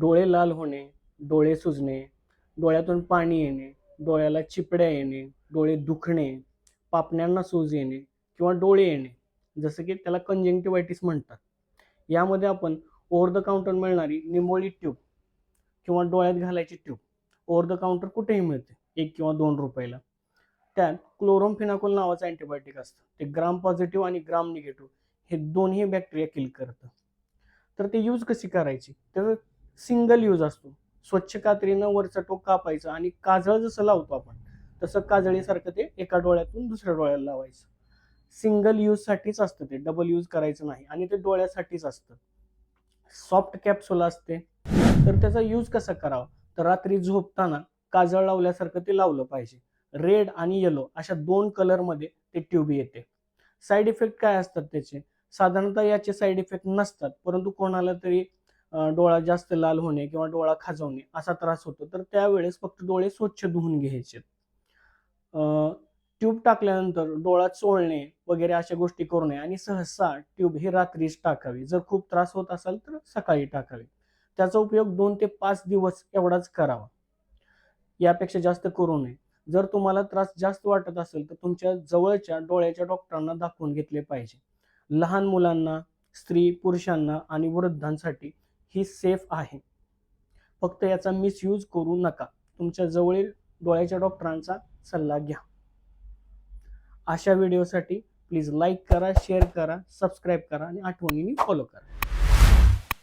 डोळे लाल होणे डोळे सुजणे डोळ्यातून पाणी येणे डोळ्याला चिपड्या येणे डोळे दुखणे पापण्यांना सूज येणे किंवा डोळे येणे जसं की त्याला कंजेंक्टिव्हायटिस म्हणतात. यामध्ये आपण ओव्हर द काउंटर मिळणारी निमोळी ट्यूब किंवा डोळ्यात घालायची ट्यूब ओव्हर द काउंटर कुठेही मिळते एक किंवा दोन रुपयाला. त्यात क्लोरोमफिनाकोल नावाचं अँटीबायोटिक असतं. ते ग्राम पॉझिटिव्ह आणि ग्राम निगेटिव्ह हे दोन्ही बॅक्टेरिया किल करतं. तर ते यूज कशी करायची? तर सिंगल यूज असतो. स्वच्छ कात्रीनं वरचं टोक कापायचं आणि काजळ जसं लावतो आपण तसं काजळीसारखं ते एका डोळ्यातून दुसऱ्या डोळ्याला लावायचं. सिंगल यूजसाठीच असतं ते डबल यूज करायचं नाही आणि ते डोळ्यासाठीच असतं. सॉफ्ट कॅप्सूल असते तर त्याचा यूज कसा करावा? तर रात्री झोपताना काजळ लावल्यासारखं ते लावलं पाहिजे. रेड आणि येलो अशा दोन कलरमध्ये ते ट्यूब येते. साईड इफेक्ट काय असतात त्याचे? साधारणतः याचे साईड इफेक्ट नसतात परंतु कोणाला तरी डोळा जास्त लाल होणे किंवा डोळा खाजवणे असा त्रास होतो. तर त्यावेळेस फक्त डोळे स्वच्छ धुवून घ्यायचे. ट्यूब टाकल्यानंतर डोळा चोळणे वगैरे अशा गोष्टी करू नये आणि सहसा ट्यूब ही रात्रीच टाकावी. जर खूप त्रास होत असेल तर सकाळी टाकावी. त्याचा उपयोग दोन ते पाच दिवस एवढाच करावा. यापेक्षा जास्त करू नये. जर तुम्हाला त्रास जास्त वाटत असेल तर तुमच्या जवळच्या डोळ्याच्या डॉक्टरांना दाखवून घेतले पाहिजे. लहान मुलांना स्त्री पुरुषांना आणि वृद्धांसाठी ही सेफ आहे. फक्त याचा मिसयूज करू नका. तुमच्या जवळील डोळ्याच्या डॉक्टरांचा सल्ला घ्या. अशा व्हिडिओसाठी प्लीज लाईक करा शेअर करा सबस्क्राईब करा आणि आठवणीने फॉलो करा.